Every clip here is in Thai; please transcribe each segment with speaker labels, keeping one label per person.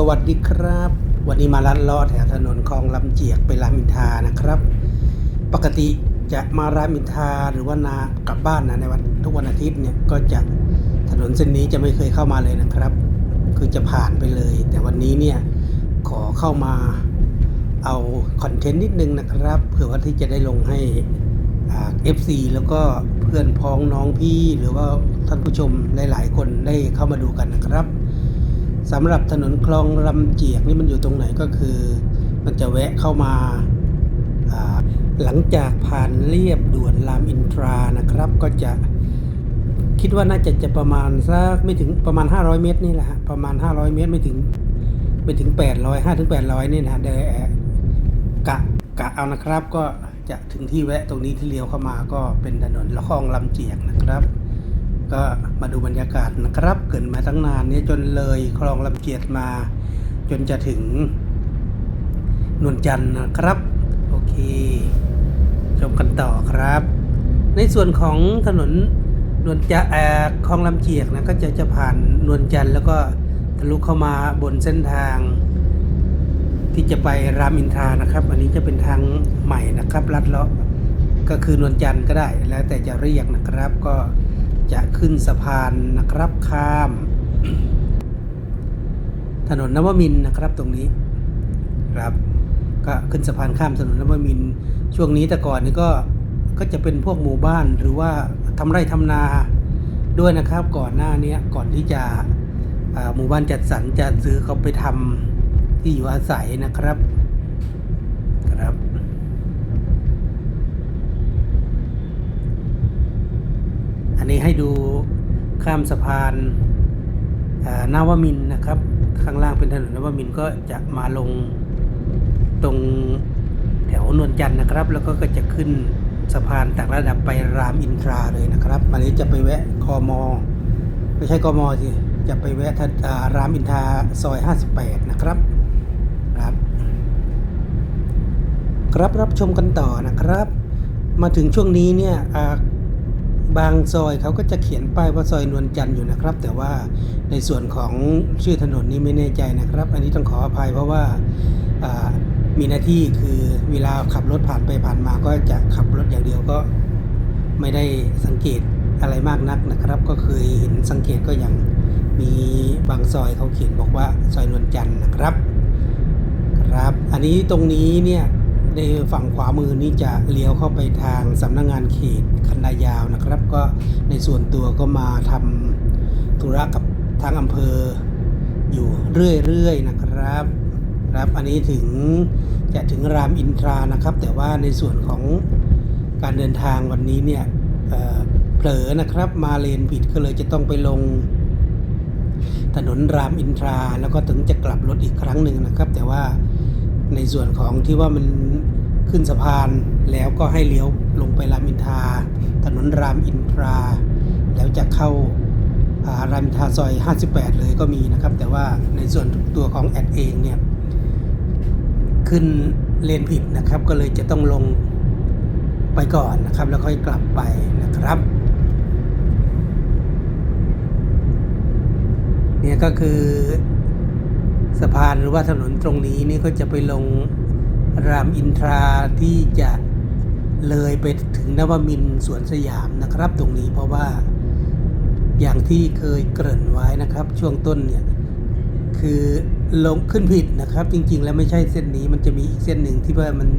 Speaker 1: สวัสดีครับ วันนี้มาลัดลาะแถวถนนคลองลำเจียกไปรามอินทานะครับ ปกติจะมารามอินทาหรือว่านากลับบ้านนะในวันทุกวันอาทิตย์เนี่ยก็จะถนนเส้นนี้จะไม่เคยเข้ามาเลยนะครับ คือจะผ่านไปเลย แต่วันนี้เนี่ยขอเข้ามาเอาคอนเทนต์นิดนึงนะครับเผื่อว่าที่จะได้ลงให้เอฟซีแล้วก็เพื่อนพ้องน้องพี่หรือว่าท่านผู้ชมหลาย ๆ คนได้เข้ามาดูกันนะครับ สำหรับถนนคลองลำเจียกนี่มันอยู่ตรงไหนก็คือ มันจะแวะเข้ามาหลังจากผ่านเรียบด่วนรามอินทรานะครับ ก็จะคิดว่าน่าจะจะประมาณสักไม่ถึงประมาณ 500 เมตรนี่แหละฮะประมาณ 500 เมตรไม่ถึงไม่ถึง 800 5ถึง800 นี่นะฮะเดยวกะกะเอานะครับ ก็จะถึงที่แวะตรงนี้ที่เลี้ยวเข้ามาก็เป็นถนนละคลองลำเจียกนะครับ ก็มาดูบรรยากาศนะครับเกิดมาตั้งนานนี่ยจนเลยคลองลำเจียดมา จนจะถึงนวลจันทร์นะครับ โอเค ชมกันต่อครับ ในส่วนของถนนนวลจะเอ่อคลองลำเจียกนะก็จะจะผ่านนวลจันทร์แล้วก็ทะลุเข้ามาบนเส้นทาง ที่จะไปรามอินทรานะครับ อันนี้จะเป็นทางใหม่นะครับลัดเลาะก็คือนวลจันทร์ก็ได้แล้วแต่จะเรียกนะครับก็ จะขึ้นสะพานนะครับข้าม ถนนนวมินนะครับตรงนี้ครับก็ขึ้นสะพานข้ามถนนนวมินช่วงนี้แต่ก่อนนี่ก็ก็จะเป็นพวกหมู่บ้านหรือว่าทำไร่ทำนาด้วยนะครับ ก่อนหน้านี้ก่อนที่จะหมู่บ้านจัดสรรจะซื้อเขาไปทำที่อยู่อาศัยนะครับ อั นี้ให้ดูข้ามสะพานนาวมินนะครับ ข้างล่างเป็นถนนนวมินก็จะมาลงตรงแถวนวลจันทร์นะครับ แล้วก็ก็จะขึ้นสะพานต่างระดับไปรามอินทราเลยนะครับอันนี้จะไปแวะคอมอไม่ใช่กมสิจะไปแวะทารามอินทราซอย 58 นะครับครับ ครับรับชมกันต่อนะครับ มาถึงช่วงนี้เนี่ยอ่า บางซอยเขาก็จะเขียนป้ายว่าซอยนวลจันทร์อยู่นะครับ แต่ว่าในส่วนของชื่อถนนนี้ไม่แน่ใจนะครับ อันนี้ต้องขออภัยเพราะว่ามีหน้าที่คือเวลาขับรถผ่านไปผ่านมาก็จะขับรถอย่างเดียวก็ไม่ได้สังเกตอะไรมากนักนะครับ ก็เคยเห็นสังเกตก็อย่างมีบางซอยเขาเขียนบอกว่าซอยนวลจันทร์นะครับครับ อันนี้ตรงนี้เนี่ยในฝั่งขวามือนี้จะเลี้ยวเข้าไปทางสำนักงงานเขต คันนายาวนะครับ ก็ในส่วนตัวก็มาทำธุระกับทางอำเภออยู่เรื่อยๆนะครับครับอันนี้ถึงจะถึงรามอินทรานะครับ แต่ว่าในส่วนของการเดินทางวันนี้เนี่ยเเผลอนะครับมาเลนผิดก็เลยจะต้องไปลง ถนนรามอินทราแล้วก็ถึงจะกลับรถอีกครั้งหนึ่งนะครับ แต่ว่าในส่วนของที่ว่ามัน ขึ้นสะพาน แล้วก็ให้เลี้ยวลงไปรามอินทา ถนนรามอินทรา แล้วจะเข้ารามอินทาซอย 58 เลยก็มีนะครับ แต่ว่าในส่วนตัวของแอดเองเนี่ยขึ้นเลนผิดนะครับ ก็เลยจะต้องลงไปก่อนนะครับ แล้วค่อยกลับไปนะครับเนี่ยก็คือสะพานหรือว่าถนนตรงนี้นี่ก็จะไปลง รามอินทราที่จะเลยไปถึงนวมินสวนสยามนะครับ ตรงนี้เพราะว่าอย่างที่เคยเกริ่นไว้นะครับ ช่วงต้นเนี่ยคือลงขึ้นผิดนะครับ จริงๆ แล้วไม่ใช่เส้นนี้มันจะมีอีกเส้นหนึ่งที่ว่ามัน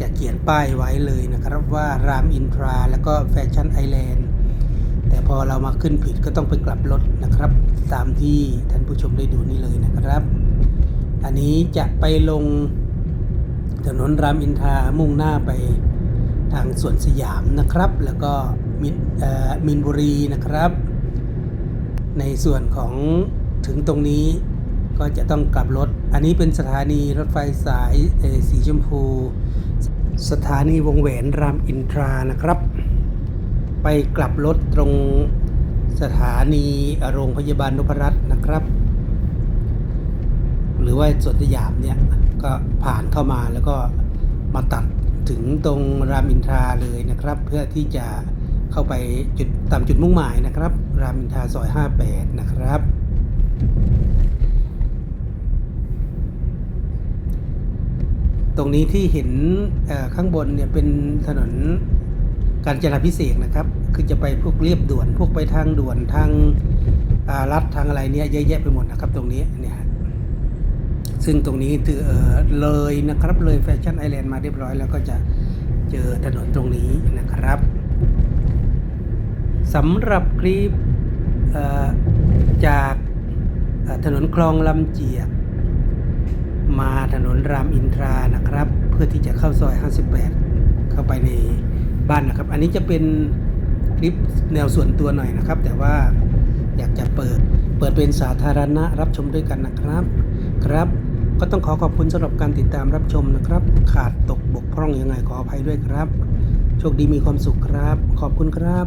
Speaker 1: จะเขียนป้ายไว้เลยนะครับว่ารามอินทราแล้วก็แฟชั่นไอแลนด์แต่พอเรามาขึ้นผิดก็ต้องไปกลับรถนะครับ ตามที่ท่านผู้ชมได้ดูนี่เลยนะครับ อันนี้จะไปลง ถนนรามอินทรามุ่งหน้าไปทางสวนสยามนะครับ แล้วก็มินบุรีนะครับ ในส่วนของถึงตรงนี้ก็จะต้องกลับรถ อันนี้เป็นสถานีรถไฟสายสีชมพู สถานีวงแหวนรามอินทรานะครับ ไปกลับรถตรงสถานีโรงพยาบาลนพรัตน์นะครับ หรือว่าส่วนสยามเนี่ยก็ผ่านเข้ามาแล้วก็มาตัดถึงตรงรามอินทราเลยนะครับ เพื่อที่จะเข้าไปจุดตามจุดมุ่งหมายนะครับ รามอินทราซอย 58 นะครับ ตรงนี้ที่เห็นข้างบนเนี่ยเป็นถนนการจราพิเศษกนะครับ คือจะไปพวกเรียบด่วนพวกไปทางด่วนทางอ่าลัดทางอะไรเนี่ยเยอะแยะไปหมดนะครับ ตรงนี้เนี่ย ซึ่งตรงนี้เอ่อเลยนะครับเลยแฟชั่นไอแลนด์มาเรียบร้อย แล้วก็จะเจอถนนตรงนี้นะครับสำหรับคลิปจากถนนคลองลำเจียก มาถนนรามอินทรานะครับ เพื่อที่จะเข้าซอย 58 เข้าไปในบ้านนะครับ อันนี้จะเป็นคลิปแนวส่วนตัวหน่อยนะครับ แต่ว่าอยากจะเปิดเปิดเป็นสาธารณะรับชมด้วยกันนะครับ ครับ ก็ต้องขอขอบคุณสำหรับการติดตามรับชมนะครับ ขาดตกบกพร่องยังไงขออภัยด้วยครับ โชคดีมีความสุขครับ ขอบคุณครับ